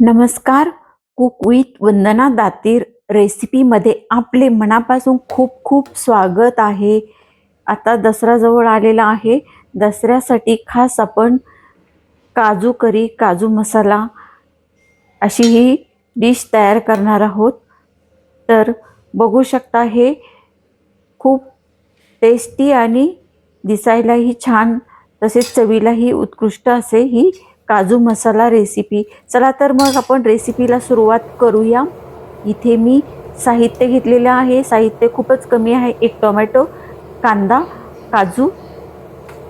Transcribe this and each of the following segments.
नमस्कार. Cook with वंदना दातीर रेसिपीमध्ये आपले मनापासून खूप खूप स्वागत आहे. आता दसरा जवळ आलेला आहे. दसऱ्यासाठी खास आपण काजू करी काजू मसाला अशी ही डिश तयार करणार आहोत. तर बघू शकता हे खूप टेस्टी आणि दिसायलाही छान तसेच चवीलाही उत्कृष्ट असे ही काजू मसाला रेसिपी चला तर मग आपण रेसिपीला सुरुवात करूया. इथे मी साहित्य घेतलेलं आहे. साहित्य खूपच कमी आहे. एक टोमॅटो कांदा काजू.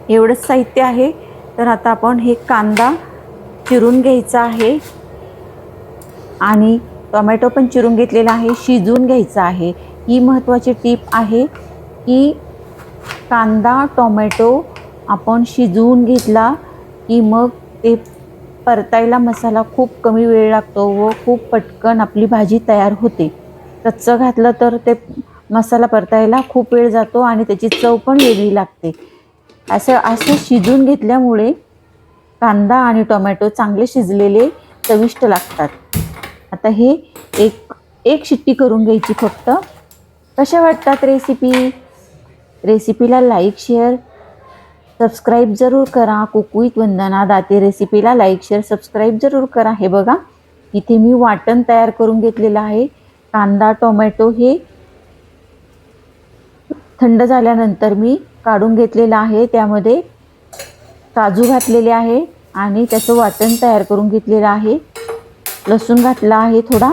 एवढंच साहित्य आहे. तर आता आपण हे कांदा चिरून घ्यायचा आहे. आणि टोमॅटो पण चिरून घेतलेला आहे. शिजवून घ्यायचा आहे. ही महत्त्वाची टीप आहे की कांदा टोमॅटो आपण शिजवून घेतला की मग ते परतायला मसाला खूप कमी वेळ लागतो व खूप पटकन आपली भाजी तयार होते. कच्चं घातलं तर ते मसाला परतायला खूप वेळ जातो आणि त्याची चव पण वेगळी लागते. असं असं शिजून घेतल्यामुळे कांदा आणि टोमॅटो चांगले शिजलेले चविष्ट लागतात. आता हे एक एक शिट्टी करून घ्यायची फक्त. कशा वाटतात रेसिपी रेसिपीला लाईक शेअर सबस्क्राईब जरूर करा. कुकवीत वंदना दाते रेसिपीला लाईक शेअर सबस्क्राईब जरूर करा. हे बघा इथे मी वाटण तयार करून घेतलेलं आहे. कांदा टोमॅटो हे थंड झाल्यानंतर मी काढून घेतलेलं आहे. त्यामध्ये काजू घातलेले आहे आणि त्याचं वाटण तयार करून घेतलेलं आहे. लसूण घातला आहे थोडा.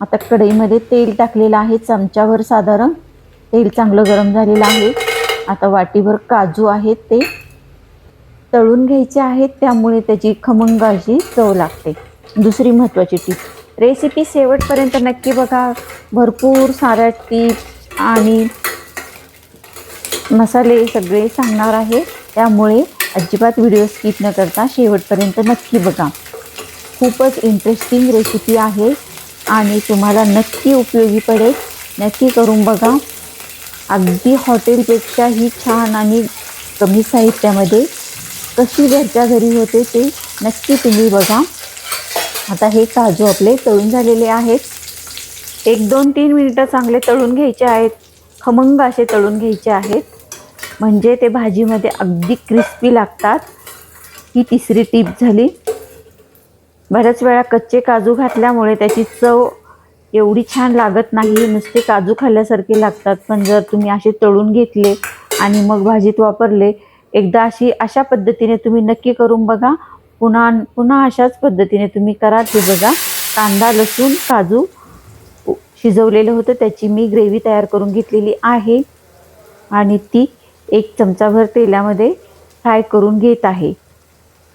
आता कढईमध्ये तेल टाकलेलं आहे चमच्यावर साधारण. तेल चांगलं गरम झालेलं आहे. आता वाटीभर काजू आहेत ते. तळून घ्यायचे आहेत त्यामुळे त्याची खमंग अशी चव लागते. दुसरी महत्त्वाची टीप रेसिपी शेवटपर्यंत नक्की बघा. भरपूर साऱ्या टीप आणि मसाले सगळे सांगणार आहे. त्यामुळे अजिबात व्हिडिओ स्किप न करता शेवटपर्यंत नक्की बघा. खूपच इंटरेस्टिंग रेसिपी आहे आणि तुम्हाला नक्की उपयोगी पडेल. नक्की करून बघा. अगदी हॉटेलपेक्षा ही छान आणि कमी साहित्यामध्ये कशी घरच्या घरी होते ते नक्की तुम्ही बघा. आता हे काजू आपले तळून झालेले आहेत. एक दोन तीन मिनिटं चांगले तळून घ्यायचे आहेत. खमंग असे तळून घ्यायचे आहेत. म्हणजे ते भाजीमध्ये अगदी क्रिस्पी लागतात. ही तिसरी टीप झाली. बऱ्याच वेळा कच्चे काजू घातल्यामुळे त्याची चव एवढी छान लागत नाही. नुसते काजू खाल्ल्यासारखे लागतात. पण जर तुम्ही असे तळून घेतले आणि मग भाजीत वापरले एकदा अशी अशा पद्धतीने तुम्ही नक्की करून बघा. पुन्हा पुन्हा अशाच पद्धतीने तुम्ही करा ते बघा. कांदा लसूण काजू शिजवलेलं होतं. त्याची मी ग्रेव्ही तयार करून घेतलेली आहे. आणि ती एक चमचाभर तेलामध्ये फ्राय करून घेत आहे.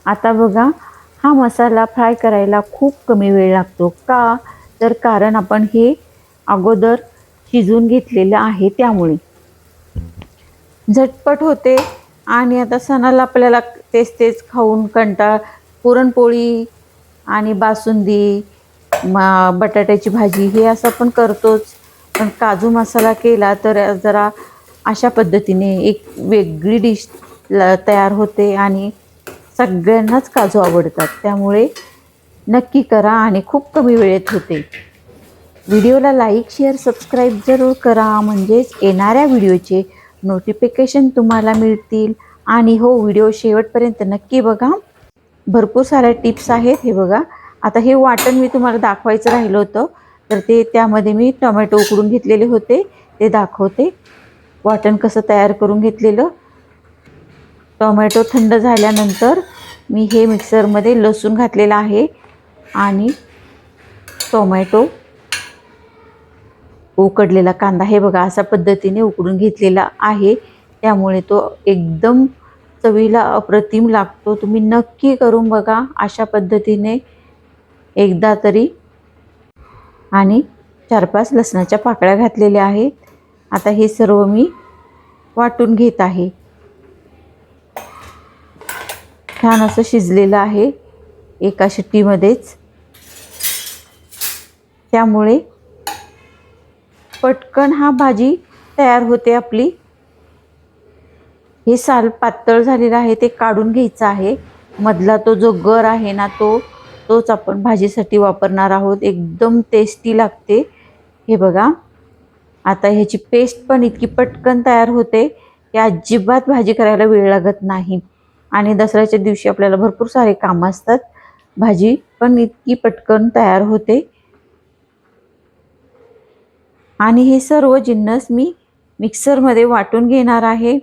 आता बघा हा मसाला फ्राय करायला खूप कमी वेळ लागतो. का? तर कारण आपण हे अगोदर शिजून घेतलेलं आहे त्यामुळे. झटपट होते. आणि आता सणाला आपल्याला तेच तेच खाऊन कंटाळ पुरणपोळी आणि बासुंदी मा बटाट्याची भाजी हे असं पण करतोच. पण काजू मसाला केला तर जरा अशा पद्धतीने एक वेगळी डिश तयार होते आणि सगळ्यांनाच काजू आवडतात. त्यामुळे नक्की करा आणि खूप कमी वेळेत होते. व्हिडिओला लाईक शेअर सबस्क्राईब जरूर करा. म्हणजेच येणाऱ्या व्हिडिओचे नोटिफिकेशन तुम्हाला मिळतील. आणि हो व्हिडिओ शेवटपर्यंत नक्की बघा. भरपूर साऱ्या टिप्स आहेत हे बघा. आता हे वाटण मी तुम्हाला दाखवायचं राहिलं होतं. तर ते त्यामध्ये मी टोमॅटो उकडून घेतलेले होते. ते दाखवते. वाटण कसं तयार करून घेतलेलं. टोमॅटो थंड झाल्यानंतर मी हे मिक्सरमध्ये लसूण घातलेलं आहे. आणि टोमॅटो उकडलेला कांदा. हे बघा अशा पद्धतीने उकडून घेतलेला आहे. त्यामुळे तो एकदम चवीला अप्रतिम लागतो. तुम्ही नक्की करून बघा अशा पद्धतीने एकदा तरी. आणि चार पाच लसणाच्या पाकळ्या घातलेल्या आहेत. आता हे सर्व मी वाटून घेत आहे. छान असं शिजलेलं आहे एका शिट्टीमध्येच. त्यामुळे पटकन हा भाजी तयार होते आपली. हे साल पातळ झालेलं आहे ते काढून घ्यायचं आहे. मधला तो जो गर आहे ना तो तोच आपण भाजीसाठी वापरणार आहोत. एकदम टेस्टी लागते. हे बघा. आता ह्याची पेस्ट पण इतकी पटकन तयार होते की अजिबात भाजी करायला वेळ लागत नाही. आणि दसऱ्याच्या दिवशी आपल्याला भरपूर सारे कामं असतात. भाजी पण इतकी पटकन तयार होते. आणि हे सर्व जिन्नस मी मिक्सरमध्ये वाटून घेणार आहे.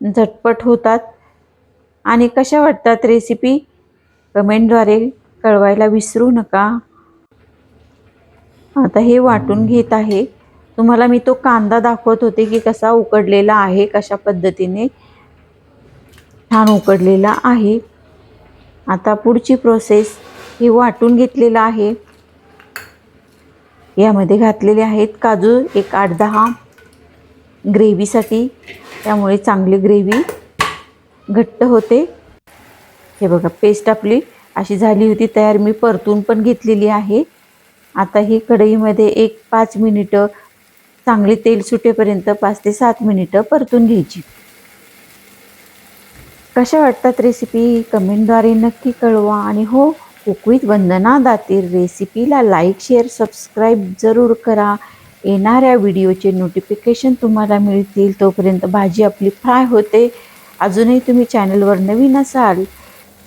झटपट होतात. आणि कशा वाटतात रेसिपी कमेंटद्वारे कळवायला विसरू नका. आता हे वाटून घेत आहे. तुम्हाला मी तो कांदा दाखवत होते की कसा उकडलेला आहे कशा पद्धतीने छान उकडलेला आहे. आता पुढची प्रोसेस ही वाटून घेतलेलं आहे. यामध्ये घातलेले आहेत काजू एक आठ दहा ग्रेव्हीसाठी. त्यामुळे चांगली ग्रेव्ही घट्ट होते. हे बघा पेस्ट आपली अशी झाली होती तयार मी परतून पण घेतलेली आहे. आता ही कढईमध्ये एक पाच मिनिटं चांगले तेल सुटेपर्यंत पाच ते सात मिनिटं परतून घ्यायची. कशा वाटतात रेसिपी कमेंटद्वारे नक्की कळवा. आणि हो कुकवीत वंदना दातीर रेसिपीला लाईक शेअर सबस्क्राईब जरूर करा. येणाऱ्या व्हिडिओचे नोटिफिकेशन तुम्हाला मिळतील. तोपर्यंत भाजी आपली फ्राय होते. अजूनही तुम्ही चॅनलवर नवीन असाल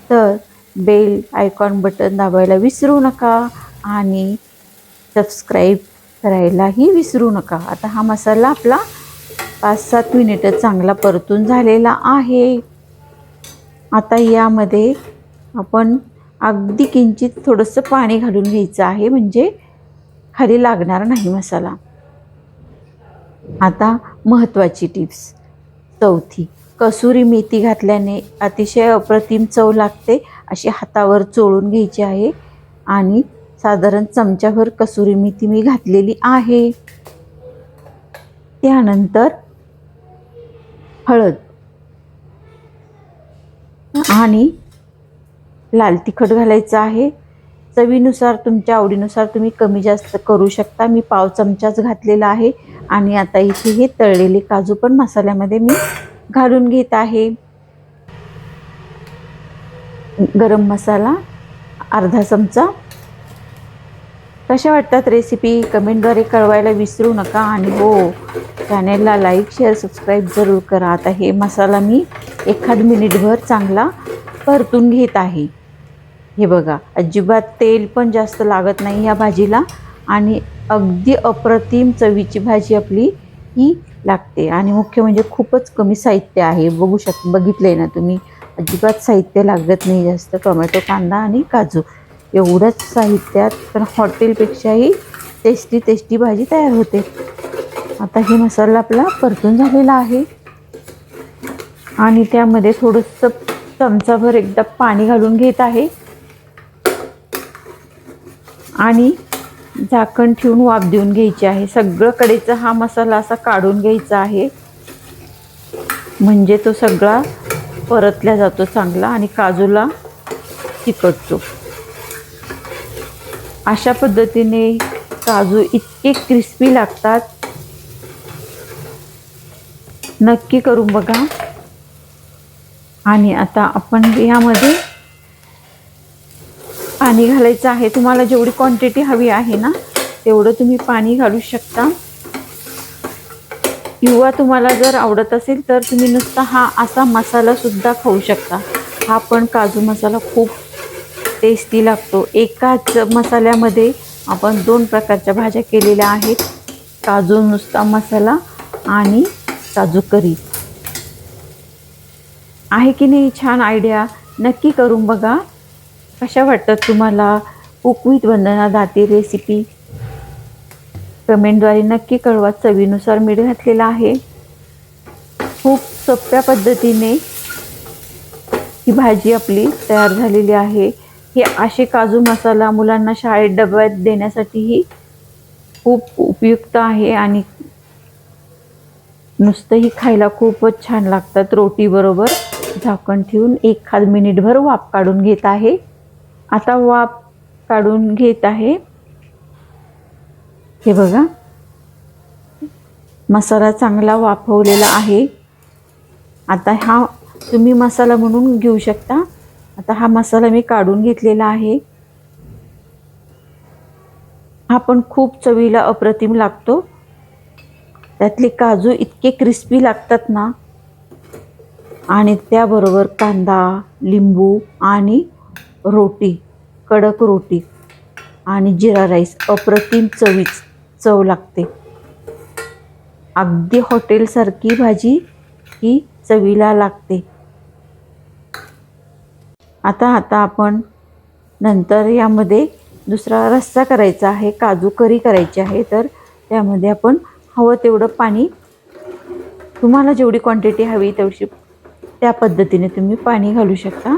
तर बेल आयकॉन बटन दाबायला विसरू नका आणि सबस्क्राईब करायलाही विसरू नका. आता हा मसाला आपला पाच सात मिनिटं चांगला परतून झालेला आहे. आता यामध्ये आपण अगदी किंचित थोडंसं पाणी घालून घ्यायचं आहे म्हणजे खाली लागणार नाही मसाला. आता महत्त्वाची टिप्स. चौथी कसुरी मेथी घातल्याने अतिशय अप्रतिम चव लागते अशी हातावर चोळून घ्यायची आहे. आणि साधारण चमच्याभर कसुरी मेथी मी घातलेली आहे. त्यानंतर हळद. आणि लाल तिखट घालायचं आहे. चवीनुसार तुमच्या आवडीनुसार तुम्ही कमी जास्त करू शकता. मी पाव चमचाच घातलेला आहे आणि आता इथे हे तळलेले काजू पण मसाल्यामध्ये मी घालून घेत आहे. गरम मसाला अर्धा चमचा. कशा वाटतात रेसिपी कमेंटद्वारे कळवायला विसरू नका आणि हो चॅनेलला लाईक शेअर सबस्क्राईब जरूर करा. आता हे मसाला मी एखाद मिनिटभर चांगला परतून घेत आहे. हे बघा अजिबात तेल पण जास्त लागत नाही ह्या भाजीला आणि अगदी अप्रतिम चवीची भाजी आपली ही लागते. आणि मुख्य म्हणजे खूपच कमी साहित्य आहे. बघू शक बघितलं आहे ना तुम्ही? अजिबात साहित्य लागत नाही जास्त. टोमॅटो कांदा आणि काजू. एवढंच साहित्यात पण हॉटेलपेक्षाही टेस्टी टेस्टी भाजी तयार होते. आता हे मसाला आपला परतून झालेला आहे. आणि त्यामध्ये थोडंसं चमचाभर एकदा पाणी घालून घेत आहे. आणि झाकण ठेवून वाफ देऊन घ्यायची आहे. सगळंकडेचा हा मसाला असा काढून घ्यायचा आहे. म्हणजे तो सगळा परतल्या जातो चांगला आणि काजूला चिकटतो. अशा पद्धतीने काजू इतके क्रिस्पी लागतात. नक्की करून बघा. आणि आता आपण यामध्ये पाणी घालायचं आहे. तुम्हाला जेवढी क्वांटिटी हवी आहे ना तेवढं तुम्ही पाणी घालू शकता. किंवा तुम्हाला जर आवडत असेल तर तुम्ही नुसता हा असा मसालासुद्धा खाऊ शकता. हा पण काजू मसाला खूप टेस्टी लागतो. एकाच मसाल्यामध्ये आपण दोन प्रकारच्या भाज्या केलेल्या आहेत. काजू नुसता मसाला आणि काजू करी. आहे की नाही? छान आयडिया नक्की करून बघा. कशा वाटतात तुम्हाला cook with Vandana Dati recipe कमेंटद्वारे नक्की कळवा. चवीनुसार मीठ घातलेलं आहे. खूप सोप्या पद्धतीने ही भाजी आपली तयार झालेली आहे. हे असे काजू मसाला मुलांना शाळेत डब्यात देण्यासाठीही खूप उपयुक्त आहे आणि नुसतंही खायला खूपच छान लागतात. रोटीबरोबर झाकण ठेवून एखाद मिनिटभर वाफ काढून घेत आहे. आता वाफ काढून घेत आहे. हे बघा. मसाला चांगला वाफवलेला आहे. आता हा तुम्ही मसाला म्हणून घेऊ शकता. आता हा मसाला मी काढून घेतलेला आहे. हा पण खूप चवीला अप्रतिम लागतो. त्यातले काजू इतके क्रिस्पी लागतात ना. आणि त्याबरोबर कांदा लिंबू आणि रोटी कडक रोटी आणि जिरा राईस अप्रतिम चवीच चव लागते. अगदी हॉटेलसारखी भाजी ही चवीला लागते. आता आता आपण नंतर यामध्ये दुसरा रस्सा करायचा आहे काजू करी करायची आहे तर त्यामध्ये आपण हवं तेवढं पाणी तुम्हाला जेवढी क्वांटिटी हवी तेवढी त्या पद्धतीने तुम्ही पाणी घालू शकता.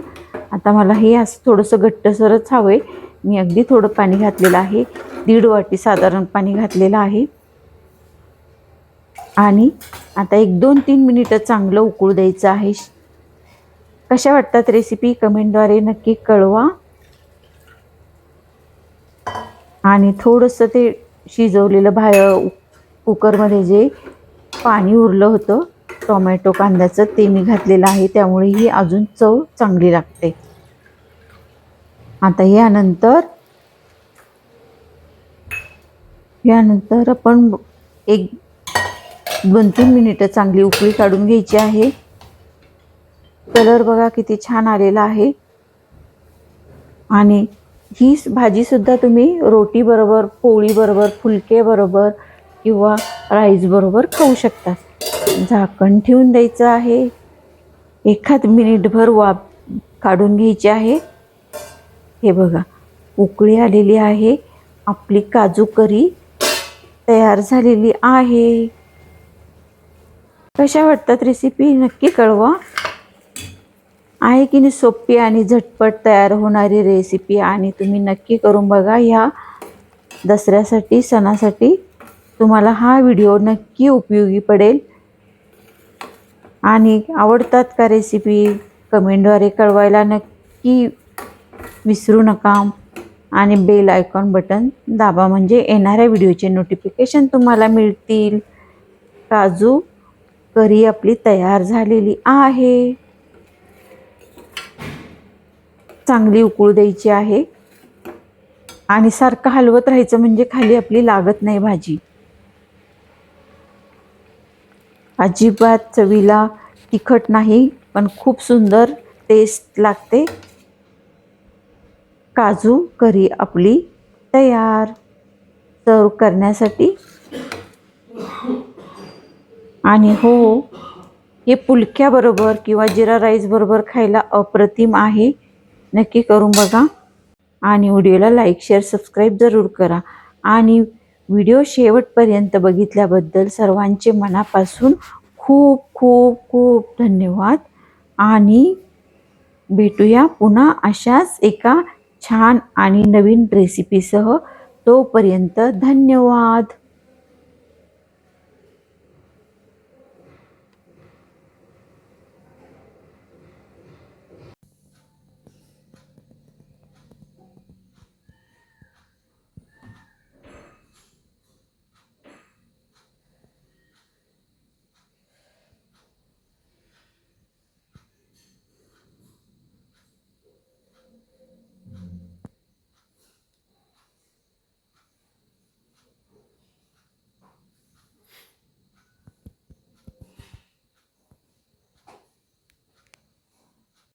आता मला हे असं थोडंसं घट्टसरच हवं आहे मी अगदी थोडं पाणी घातलेलं आहे. दीड वाटी साधारण पाणी घातलेलं आहे. आणि आता एक दोन तीन मिनिटं चांगलं उकळू द्यायचं आहे. कशा वाटतात रेसिपी कमेंटद्वारे नक्की कळवा. आणि थोडंसं ते शिजवलेलं बाहेर कुकरमध्ये जे पाणी उरलं होतं टोमॅटो कांद्याचं ते मी घातलेलं आहे त्यामुळे ही अजून चव चांगली लागते. आता यानंतर यानंतर आपण एक दोन तीन मिनिटं चांगली उकळी काढून घ्यायची आहे. कलर बघा किती छान आलेला आहे. आणि ही भाजीसुद्धा तुम्ही रोटीबरोबर पोळीबरोबर फुलकेबरोबर किंवा राईसबरोबर खाऊ शकता. झाकण ठेवून द्यायचं आहे. एखाद मिनिटभर वाप काढून घ्यायची आहे. हे बघा उकळी आलेली आहे. आपली काजू करी तयार झालेली आहे. कशा वाटतात रेसिपी नक्की कळवा. आहे की नाही सोपी आणि झटपट तयार होणारी रेसिपी आणि तुम्ही नक्की करून बघा ह्या दसऱ्यासाठी सणासाठी. तुम्हाला हा व्हिडिओ नक्की उपयोगी पडेल. आणि आवडतात का रेसिपी कमेंटद्वारे कळवायला नक्की विसरू नका. आणि बेल आयकॉन बटन दाबा. म्हणजे येणाऱ्या व्हिडिओचे नोटिफिकेशन तुम्हाला मिळतील. काजू करी आपली तयार झालेली आहे. चांगली उकळू द्यायची आहे. आणि सारखं हलवत राहायचं म्हणजे खाली आपली लागत नाही भाजी. अजिबात चवीला तिखट नाही पण खूप सुंदर टेस्ट लागते. काजू करी आपली तयार. सर्व करण्यासाठी. आणि हो हे पुलक्याबरोबर किंवा जिरा राईसबरोबर खायला अप्रतिम आहे. नक्की करून बघा. आणि व्हिडिओला लाईक शेअर सबस्क्राईब जरूर करा. आणि व्हिडिओ शेवटपर्यंत बघितल्याबद्दल सर्वांचे मनापासून खूप खूप खूप धन्यवाद. आणि भेटूया पुन्हा अशाच एका छान आणि नवीन रेसिपीसह तोपर्यंत धन्यवाद.